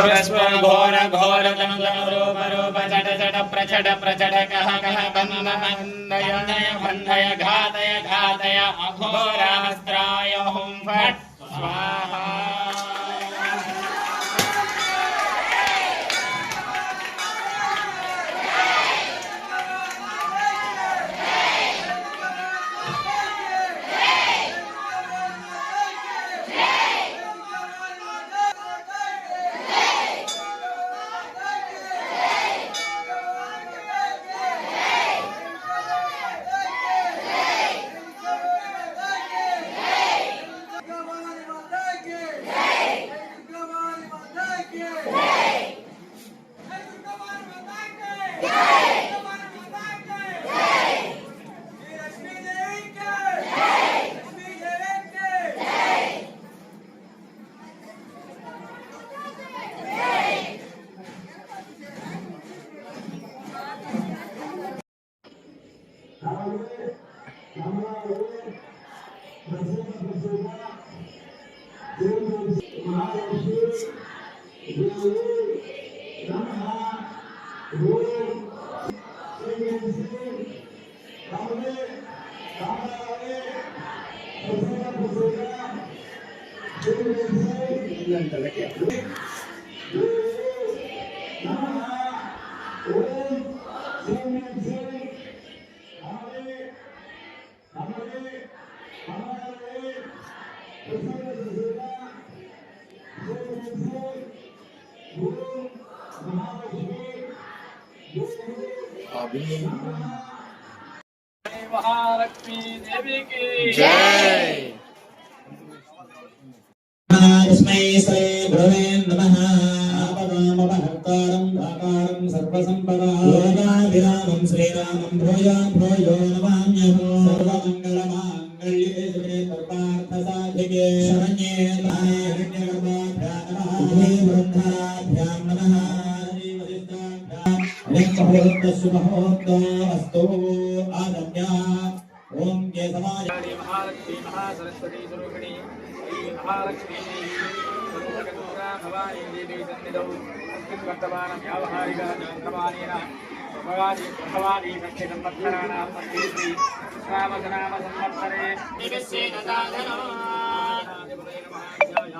घोर घोर तनु तनु रूप रूप चट बन्धय बन्धय घातय घातय अघोरास्त्राय हुं फट् स्वाहा Gracias. ఓంకారం ఆకారం సర్వసంపద యోగాభిరామం శ్రీరామం భూయాం భూయో నమామ్యహో. సర్వమంగళమాంగళ్యే శుభే సర్వార్థ సాధికే శరణ్యే తానే మహాలక్ష్మీ మహాసరస్వతీ స్వరూపిణి మహాలక్ష్మీ భవానీ దేవి సన్నిధౌ. శక్తిం వర్తమానం వ్యావహారిక వర్తమానేన భగవాని భగవాని సఖ్యతం భక్తరాణాం మధ్యేసి శ్రావసనామ సంవత్సరే.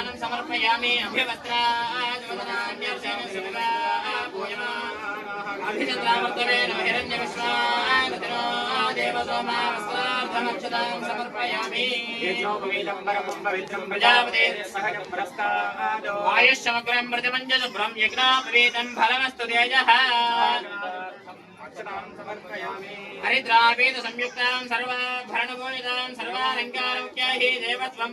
స్నానం సమర్పయామి. అభివస్త్రాభిచంద్రావర్తనే నమ హిరణ్య విశ్వానో దేవసోమావస్త్రార్థమక్షతాం సమర్పయామి. ప్రజాపతే సహజం పురస్కారో వాయుశమగ్రం మృతమంజసుభ్రం యజ్ఞాపవేతం ఫలమస్తు తేజ హరిద్రావేద సంయుక్తాం సర్వాభరణభూషితాం సర్వాలంకారముఖ్యై దేవత్వం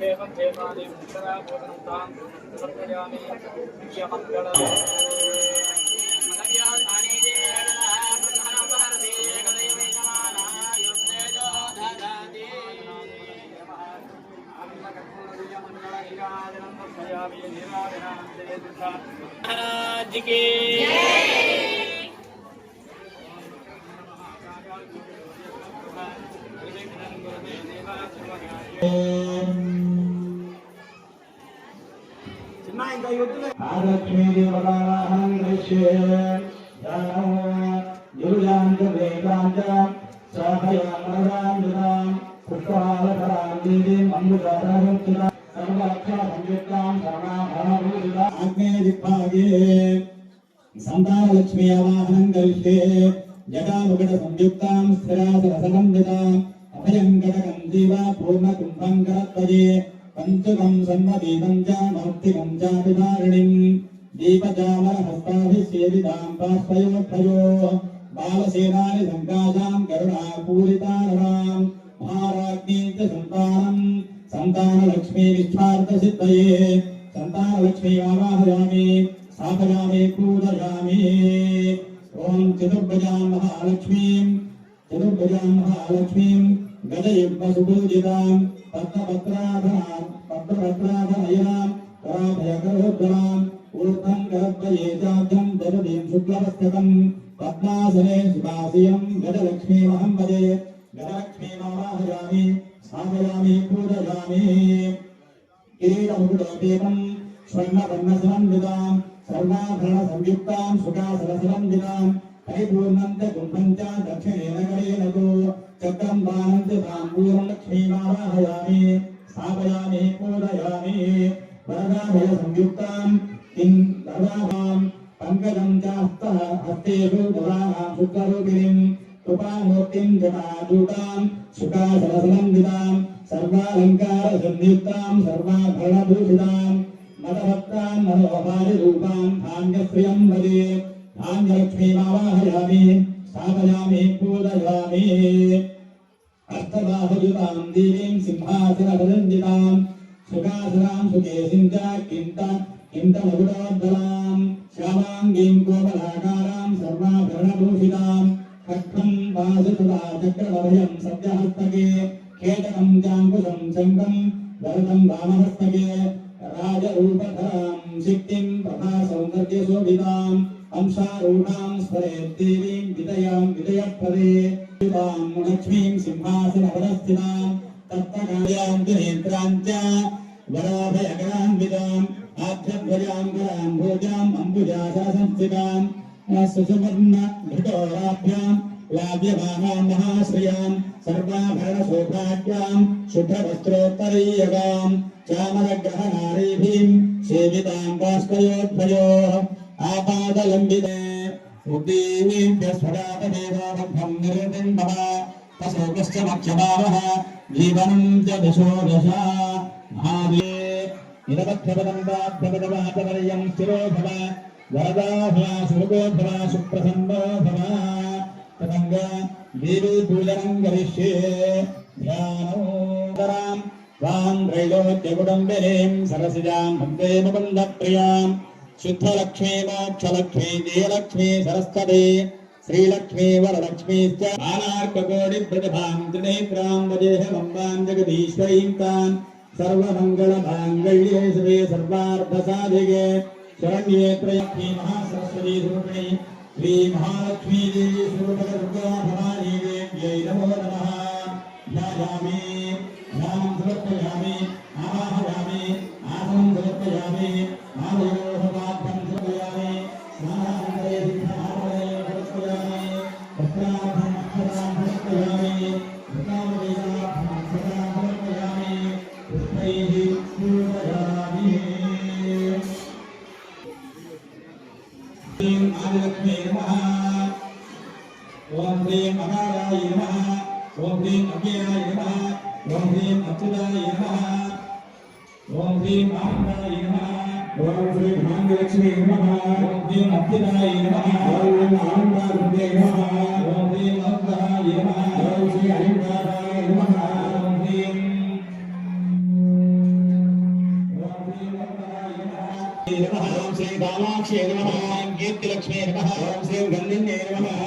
ఏం దేవాలయం ఉత్తరా భోజనం తాం సమర్పయామి. ముఖ్యమంగళ महाराज की Oh సంతానలక్ష్మి అవాహనం కలిస్తే జగాముగడ సంయుక్తాం స్థిరాసరసందితాం అభయంకరకం జీవ పూర్ణ కుంభంకరత్వజే పంచకం సన్మదీపం చ మౌక్తికం చాపిధారిణిం దీపచామరహస్తాభిషేదితాం బాష్పయోక్షయో బాలసేనాని సంకాశాం కరుణా కరుణాపూరితానరాం మహారాజ్ఞీ చ సంతానం. సంతానలక్ష్మీ విశ్వార్థసిద్ధయే సంతానలక్ష్మీ ఆవాహయామి. స్థాపయామి పూజయామి. ఓం చతుర్భుజాం మహాలక్ష్మీం. చతుర్భుజాం మహాలక్ష్మీం. గజయుగ్మ సుపూజితాం పద్మపత్రాధరాం పద్మపత్రాధనయనాం పరాభయకరోద్గలాం ఊర్ధ్వం గర్భయే చార్జం దశదీం శుక్లవస్థితం పద్మాసనే సుఖాసీనం గజలక్ష్మీమహం వదే గజలక్ష్మీమావాహయామి స్థాపయామి పూజయామి కిరీటముకుటోపేతం స్వర్ణవర్ణసమండితాం సర్వాభరణ సంయుక్తాం పరిపూర్ణంత కుంభంచ దక్షిణేన కరేణతో చక్రం బాణంత తాంబూలం లక్ష్మీమావాహయామి స్థాపయామి పూజయామి వరదాభయ సంయుక్తాం కిం వరదాభాం పంకజం చ హస్తేషు దదానాం శుక్లరూపిణీం కృపామూర్తిం జటాజూటాం సుఖాసరసమండితాం సర్వాలంకార సంయుక్తాం సర్వాభరణభూషితాం మదభక్తాం మనోహారి రూపాం ధాన్యశ్రియం వదే ధాన్యలక్ష్మీమావాహయామి స్థాపయామి పూజయామి అష్టబాహుయుతాం దేవీం సింహాసనభరంజితాం సుఖాసనాం సుకేశిం చ కింత కింతమగుడోద్దలాం శ్యామాంగీం కోమలాకారాం సర్వాభరణభూషితాం ఖడ్గం వాసుసుతా చక్రవభయం సద్యహస్తకే కేటకం చాంకుశం శంఖం వరదం వామహస్తకే రాజరూపధరాం శక్తిం ప్రభా సౌందర్యశోభితాం అంశారూఢాం స్మరేద్దేవీం విదయాం విదయప్రదే తాం లక్ష్మీం సింహాసనపరస్థితాం తత్వకార్యాం నేత్రాం చ వరాభయకరాన్వితాం ఆధ్యధ్వజాం కరాం భోజాం అంబుజాసనసంస్థితాం సుసువర్ణ ఘటోరాభ్యాం లాభ్యమానాం మహాశ్రియాం సర్వాభరణ శోభాఢ్యాం శుభ్రవస్త్రోత్తరీయగాం చామరగ్రహణారీభీం సేవితాం బాష్పయోద్భయో ఆపాదలంబితే ఉద్దీవ్యస్ఫడాపదేవాబద్ధం నిరతిం భవ తసోకశ్చ జీవనం చ దశో దశ మహాదే నిరవధ్యపదంబాభ్యపదవాపవర్యం స్థిరో భవ వరదాభవ సుముఖో భవ సుప్రసన్నో భవ తదంగా దేవీ పూజనం కరిష్యే సరసిజాం వందే ముకుంద ప్రియాం शुद्धलक्ष्मी मोक्षलक्ष्मी जयलक्ष्मी सरस्वती, श्रीलक्ष्मी वरलक्ष्मी आनार्ककोटि प्रतिभां त्रिनेत्रां वदेह शिवे शरण्ये महासरस्वती देवी भवानी नमो नमः। वासुदेवाय नमः। ओम ह्रीं श्री अनन्दाय ओम श्री कामाक्षी नमः। ओम श्री गन्धिन्ये नमः।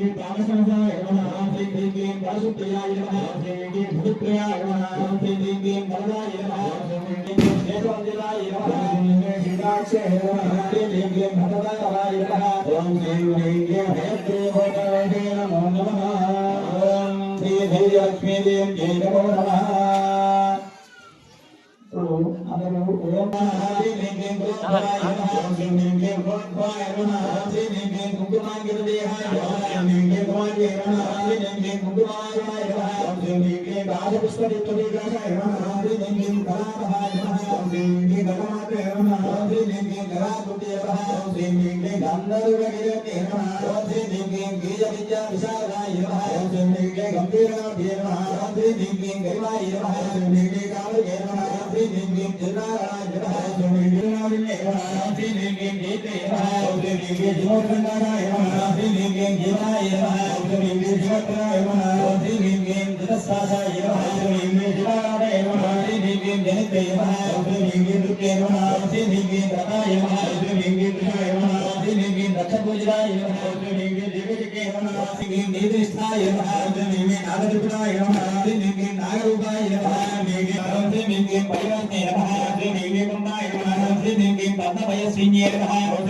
నమః ఓం శ్రీం హ్రీం జాగరూపాయ నమః ఓం శ్రీం హ్రీం నమః శ్రీం హ్రీం వీరాయ నమః ఓం శ్రీం హ్రీం జోడిభాండాయ నమః శ్రీం హ్రీం ధనయ నమః ఓం శ్రీం హ్రీం ధ్యాయ నమః ఓం శ్రీం హ్రీం కన్యాయ నమః ఓం శ్రీం నారాయణ నమః శ్రీం హ్రీం నీలమేఘ భద్రాయ నమః శ్రీం హ్రీం వీరాయ నమః శ్రీం குங்குமாயிரம் ईश्वरितुरीगणाय नमः हरिनिङ्गिं कलापहाय नमः श्रीङ्गि गणमाते नमः हरिनिङ्गि गणाकुटे नमः श्रीनिङ्गि गन्धर्वगिरते नमः श्रीनिङ्गि गीयविद्याविशालाय नमः श्रीनिङ्गि गम्भीरमभ्ये नमः श्रीनिङ्गि गरिमाय नमः श्रीनिङ्गि कामये नमः श्रीनिङ्गि चिन्नाराय नमः श्रीनिङ्गि नामिने नमः श्रीनिङ्गि गीते नमः श्रीनिङ्गि जीवोत्पन्नाय नमः श्रीनिङ्गि जीवाय नमः श्रीनिङ्गि जीवत्राय नमः श्रीनिङ्गि दिनस्तासाय नमः शिवाय महासिद्धिं जनितये महासिद्धिं दुर्गे महासिद्धिं तताय महासिद्धिं कृष्णाय महासिद्धिं रक्षपूजनाय महासिद्धिं दिव्यके महासिद्धिं निधिष्ठाय महासिद्धिं नागरूपाय महासिद्धिं नागरूपाय महासिद्धिं महासिद्धिं परिवर्तने महासिद्धिं ब्रह्माय महासिद्धिं पद्मपयस्विन्ये महासिद्धिं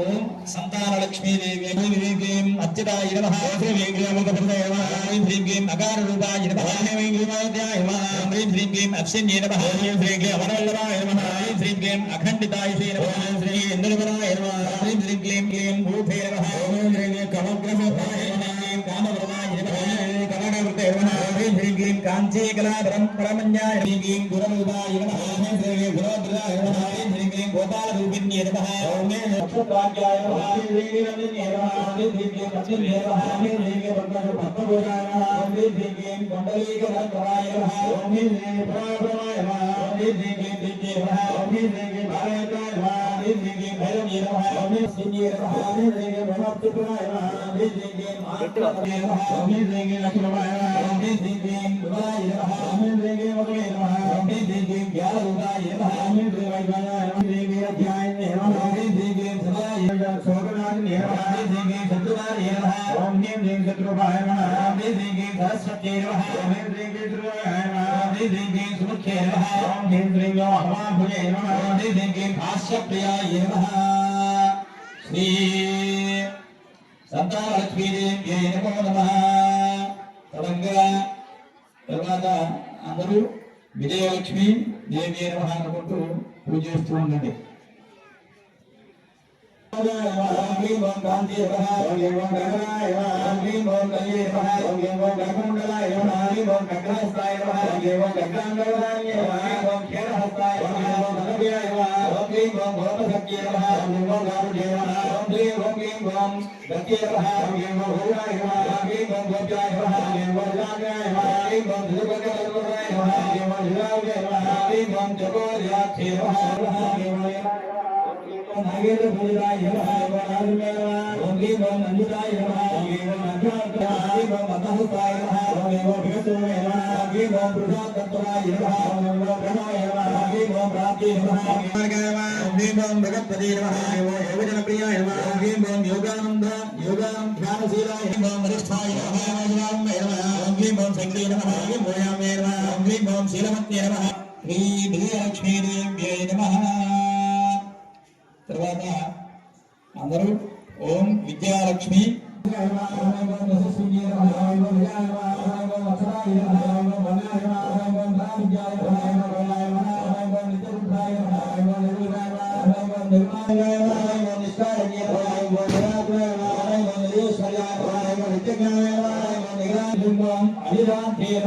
ఓం సంతాన లక్ష్మీదేవి హ్రీం అత్యుతాయ నమః. శ్రీ హ్రీం అమృతప్రదాయ నమః. హ్రీం హ్రీం అకార రూపాయ నమః. హ్రీం హ్రీం అయోధ్యాయ నమః. హ్రీం హ్రీం హ్రీం అప్సిన్యే నమః. హ్రీం హ్రీం అమరవల్లభాయ నమః. హ్రీం హ్రీం అఖండితాయ శ్రీ నమః. హ్రీం ఇంద్రవరాయ నమః హ్రీం హ్రీం భూపే నమః. హ్రీం నమః ह्रीं क्लीं काञ्चीकला परमन्याय ह्रीं क्लीं गुररूपाय नमः ॐ ह्रीं गुरोद्राय नमः ह्रीं ह्रीं क्लीं गोपालरूपिण्ये नमः ॐ ह्रीं नक्षत्राख्याय नमः ह्रीं क्लीं नन्दिन्ये नमः ह्रीं ह्रीं क्लीं पद्मिन्ये नमः ह्रीं ह्रीं क्लीं पद्मभूषाय नमः ह्रीं ह्रीं क्लीं कुण्डलीकरत्राय नमः ॐ ह्रीं क्लीं प्राणाय नमः ह्रीं ह्रीं क्लीं दिव्ये नमः ॐ ह्रीं क्लीं भारताय नमः ह्रीं ह्रीं क्लीं भैरव्ये नमः देंगे महावीर देंगे भगत त्रिपुराय महावीर देंगे महावीर देंगे लखनवाय महावीर देंगे गुराय महावीर देंगे मगले महावीर देंगे ज्ञान उदाय महावीर देवाय देंगे अध्याय महावीर देंगे सदाय सोगनाथ ने महावीर देंगे शत्रुवार ओम नीम देंगे शत्रुभाय महावीर देंगे सरस्वती महावीर देंगे त्रिवाय महावीर देंगे सुमुखे ओम नीम देंगे महाभुजे महावीर देंगे भाष्य प्रिया ये महा శ్రీం సంతాలక్ష్మీదేవ్యై నమో నమ. తరంగా తర్వాత అందరూ విజయలక్ష్మి దేవి నమ అనుకుంటూ పూజ చేస్తూ ఉండండి. ంగ ஓம் ஓமசக்தியே நம ஓம் ஓம் ஓம் காருண்யே நம ஓம் க்ளீம் ஓம் க்ளீம் ஓம் சக்தியே நம ஓம் க்ளீம் ஓம் கருணாய நம ஓம் க்ளீம் ஓம் கோபியாய நம ஓம் க்ளீம் ஓம் ஜாகாய நம ஓம் க்ளீம் ஓம் திருபங்கதர்வராய நம ஓம் க்ளீம் ஓம் ஜிவாய நம ஓம் க்ளீம் ஓம் ஜகோரியாட்சே நம ஓம் க்ளீம் ஓம் नागेंद्र भूजदाय नमः ओम ग्रीं ओम मंजुदाय नमः ओम ग्रीं ओम मंजुदाय ओम मतहुताय नमः ओम ग्रीं ओम विगतोय नमः ओम ग्रीं ओम पुरुषातत्वाय नमः ओम ओम गणाय नमः ओम ग्रीं ओम प्राप्ति नमः ओम ग्रीं ओम भगतपदे नमः ओम ओम योजन प्रियाय नमः ओम ग्रीं ओम योगानंद योगानंद ध्यानशीलाय ओम ओम वरिष्ठाय नमः ओम नमः ओम ग्रीं ओम शक्ति नमः ओम ग्रीं ओम मोयामे नमः ओम ग्रीं ओम शीलमत्ये नमः श्री विजयलक्ष्मी देव्यै नमः తర్వాత అందరూ ఓం విద్యాలక్ష్మి అభిరాధ్యేమ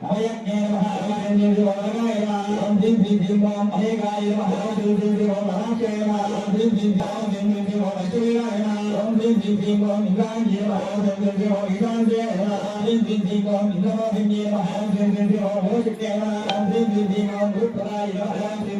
अवयज्ञेन भगवानेन वरगाय मानं भीं भीं भीं मां अनेकाय महां भीं भीं भीं मां महाशय मां भीं भीं मां भीं भीं भीं मां अश्विनाय मां भीं भीं भीं मां निगांजे महां भीं भीं मां निगांजे मां भीं भीं भीं मां निगांजे महां भीं भीं भीं मां भोजके मां भीं भीं भीं मां भूतराय मां भीं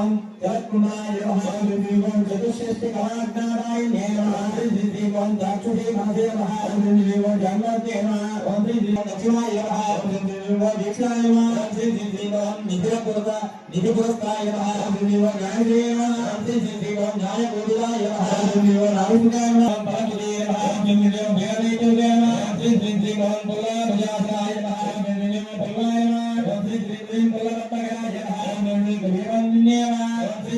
శ్రీదేవం యత్కుమారేవం చతుశ్రేష్ఠి కళాజ్ఞానాయ నేరేవం దాక్షుదేవాదేవం జన్మదేవ నిధి పురస్కాయ న్యాయకోటిదాయ నాలుగు శ్రీ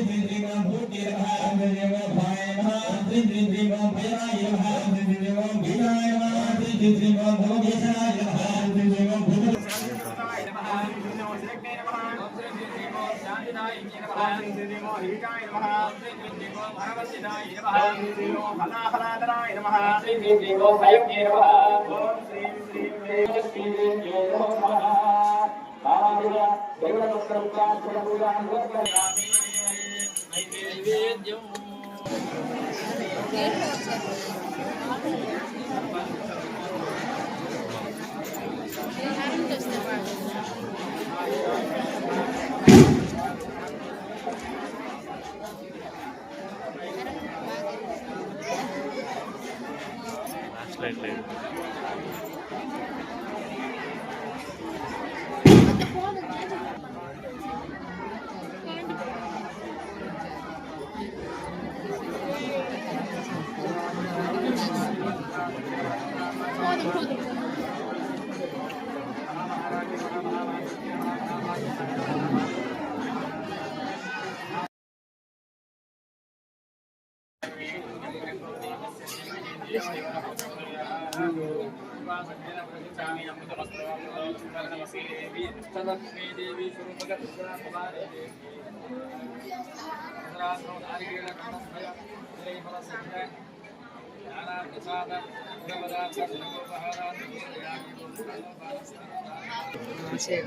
శ్రీ శ్రీ శ్రీ శ్రీ శ్రీ ఆరాధన దేవుల నమస్కారం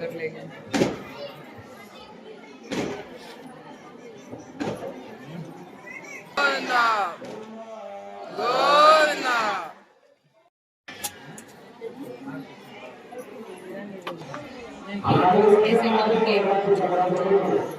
कर लेंगे Love. Love. और उसके से हम के